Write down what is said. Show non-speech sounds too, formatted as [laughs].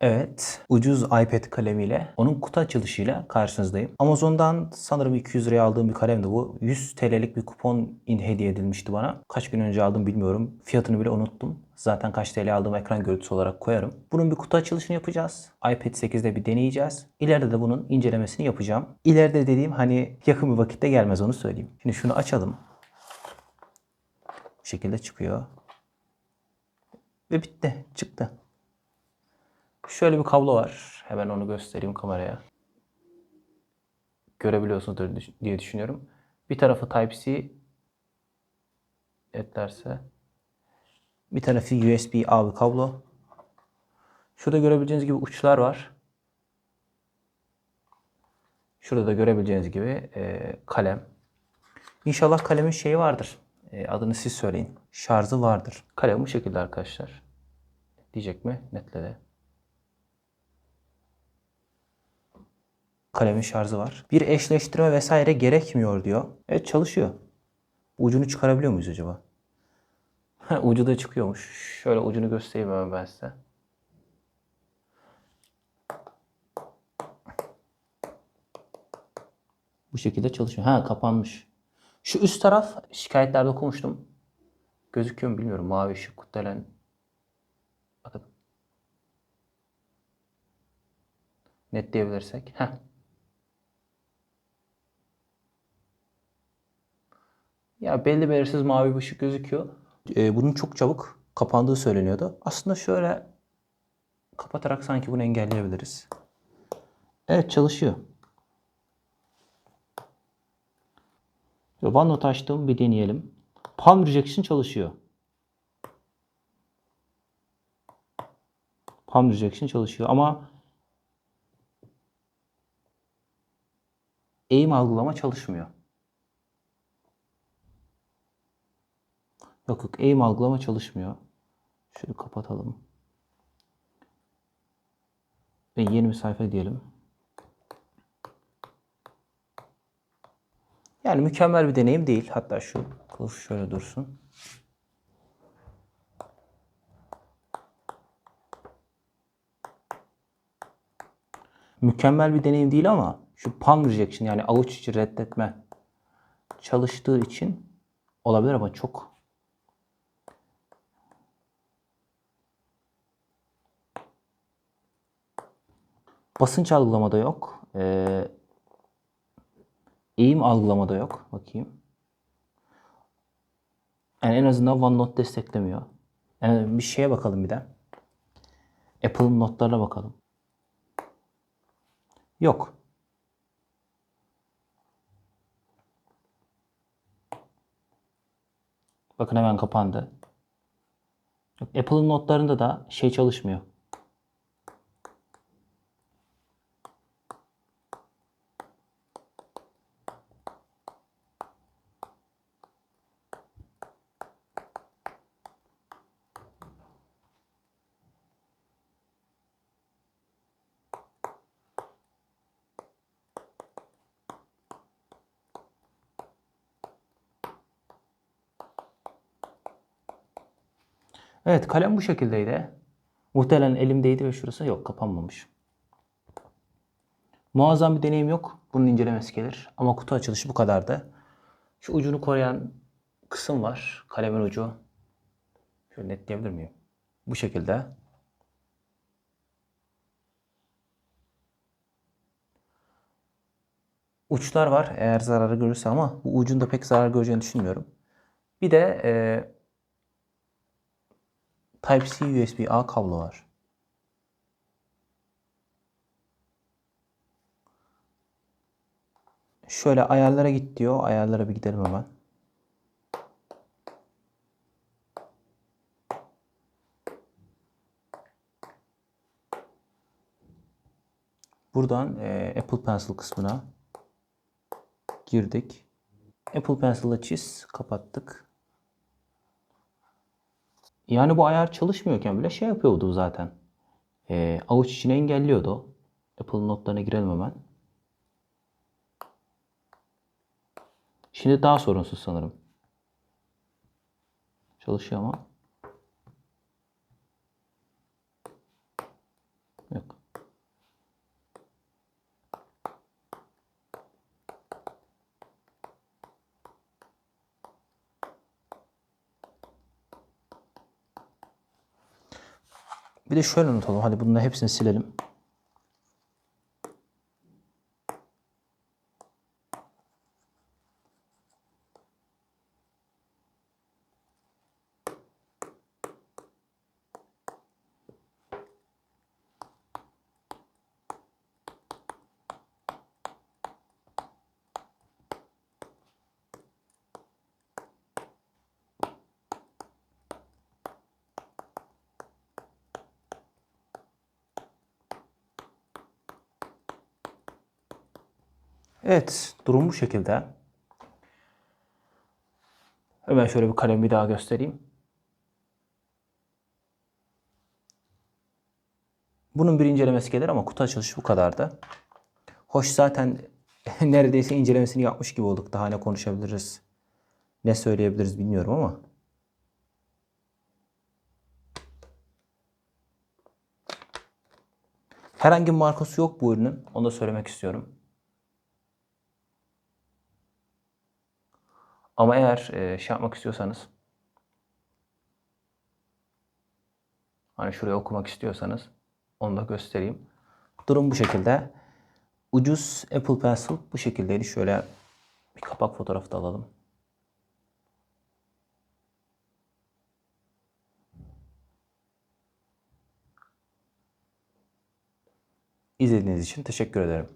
Evet, ucuz iPad kalemiyle, onun kutu açılışıyla karşınızdayım. Amazon'dan sanırım 200 liraya aldığım bir kalemdi bu. 100 TL'lik bir kupon in hediye edilmişti bana. Kaç gün önce aldım bilmiyorum. Fiyatını bile unuttum. Zaten kaç TL aldığım ekran görüntüsü olarak koyarım. Bunun bir kutu açılışını yapacağız. iPad 8'de bir deneyeceğiz. İleride de bunun incelemesini yapacağım. İleride dediğim hani yakın bir vakitte gelmez onu söyleyeyim. Şimdi şunu açalım. Bu şekilde çıkıyor. Ve bitti. Çıktı. Şöyle bir kablo var. Hemen onu göstereyim kameraya. Görebiliyorsunuzdur diye düşünüyorum. Bir tarafı Type-C etlerse. Bir tarafı USB-A bir kablo. Şurada görebileceğiniz gibi uçlar var. Şurada da görebileceğiniz gibi e, kalem. İnşallah kalemin şeyi vardır. E, adını siz söyleyin. Şarjı vardır. Kalem bu şekilde arkadaşlar. Diyecek mi? Netledi. Kalemin şarjı var. Bir eşleştirme vesaire gerekmiyor diyor. Evet çalışıyor. Ucunu çıkarabiliyor muyuz acaba? [laughs] Ucu da çıkıyormuş. Şöyle ucunu göstereyim hemen ben size. Bu şekilde çalışıyor. Ha kapanmış. Şu üst taraf şikayetlerde okumuştum. Gözüküyor mu bilmiyorum. Mavi ışık kutelen. Bakın. Netleyebilirsek. Heh. Ya belli belirsiz mavi bir ışık gözüküyor. Ee, bunun çok çabuk kapandığı söyleniyordu. Aslında şöyle kapatarak sanki bunu engelleyebiliriz. Evet çalışıyor. OneNote açtım bir deneyelim. Palm Rejection çalışıyor. Palm Rejection çalışıyor ama eğim algılama çalışmıyor. Yok yok eğim algılama çalışmıyor. Şunu kapatalım. Ve yeni bir sayfa diyelim. Yani mükemmel bir deneyim değil. Hatta şu kılıf şöyle dursun. Mükemmel bir deneyim değil ama şu palm rejection yani avuç içi reddetme çalıştığı için olabilir ama çok basınç algılamada yok. Ee, eğim algılamada yok. Bakayım. Yani en azından OneNote desteklemiyor. Yani bir şeye bakalım bir de. Apple'ın notlarına bakalım. Yok. Bakın hemen kapandı. Apple'ın notlarında da şey çalışmıyor. Evet kalem bu şekildeydi. Muhtemelen elimdeydi ve şurası yok kapanmamış. Muazzam bir deneyim yok. Bunun incelemesi gelir. Ama kutu açılışı bu kadardı. Şu ucunu koruyan kısım var. Kalemin ucu. Şöyle netleyebilir miyim? Bu şekilde. Uçlar var eğer zararı görürse ama bu ucunda pek zarar göreceğini düşünmüyorum. Bir de e, Type-C USB-A kablo var. Şöyle ayarlara git diyor. Ayarlara bir gidelim hemen. Buradan e, Apple Pencil kısmına girdik. Apple Pencil'la çiz, kapattık. Yani bu ayar çalışmıyorken bile şey yapıyordu zaten. Ee, avuç içine engelliyordu. Apple notlarına girelim hemen. Şimdi daha sorunsuz sanırım. Çalışıyor ama. Evet. Bir de şöyle unutalım. Hadi bunların hepsini silelim. Evet, durum bu şekilde. Hemen şöyle bir kalemi daha göstereyim. Bunun bir incelemesi gelir ama kutu açılışı bu kadardı. Hoş zaten [laughs] neredeyse incelemesini yapmış gibi olduk. Daha ne konuşabiliriz, ne söyleyebiliriz bilmiyorum ama. Herhangi bir markası yok bu ürünün. Onu da söylemek istiyorum. Ama eğer e, şey yapmak istiyorsanız hani şuraya okumak istiyorsanız onu da göstereyim. Durum bu şekilde. Ucuz Apple Pencil bu şekildeydi. Şöyle bir kapak fotoğrafı da alalım. İzlediğiniz için teşekkür ederim.